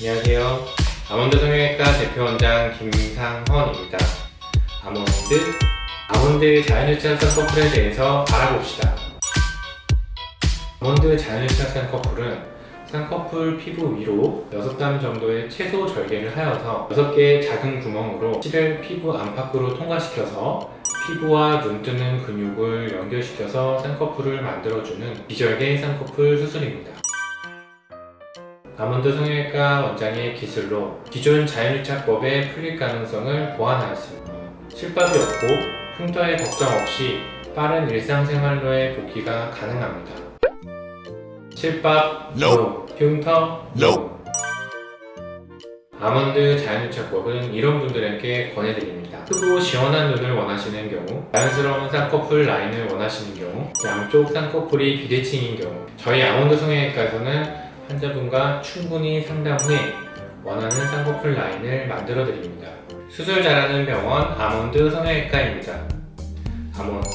안녕하세요. 아몬드 성형외과 대표원장 김상헌입니다. 아몬드, 아몬드 자연유착 쌍꺼풀에 대해서 알아봅시다. 아몬드 자연유착 쌍꺼풀은 쌍꺼풀 피부 위로 6단 정도의 채소 절개를 하여서 6개의 작은 구멍으로 실을 피부 안팎으로 통과시켜서 피부와 눈 뜨는 근육을 연결시켜서 쌍꺼풀을 만들어주는 비절개 쌍꺼풀 수술입니다. 아몬드 성형외과 원장의 기술로 기존 자연유착법의 풀릴 가능성을 보완하였습니다. 실밥이 없고 흉터의 걱정 없이 빠른 일상생활로의 복귀가 가능합니다. 실밥 NO, 흉터 NO. 아몬드 자연유착법은 이런 분들에게 권해드립니다. 크고 시원한 눈을 원하시는 경우, 자연스러운 쌍꺼풀 라인을 원하시는 경우, 양쪽 쌍꺼풀이 비대칭인 경우, 저희 아몬드 성형외과에서는 환자분과 충분히 상담 후에 원하는 쌍꺼풀 라인을 만들어 드립니다. 수술 잘하는 병원 아몬드 성형외과입니다. 아몬드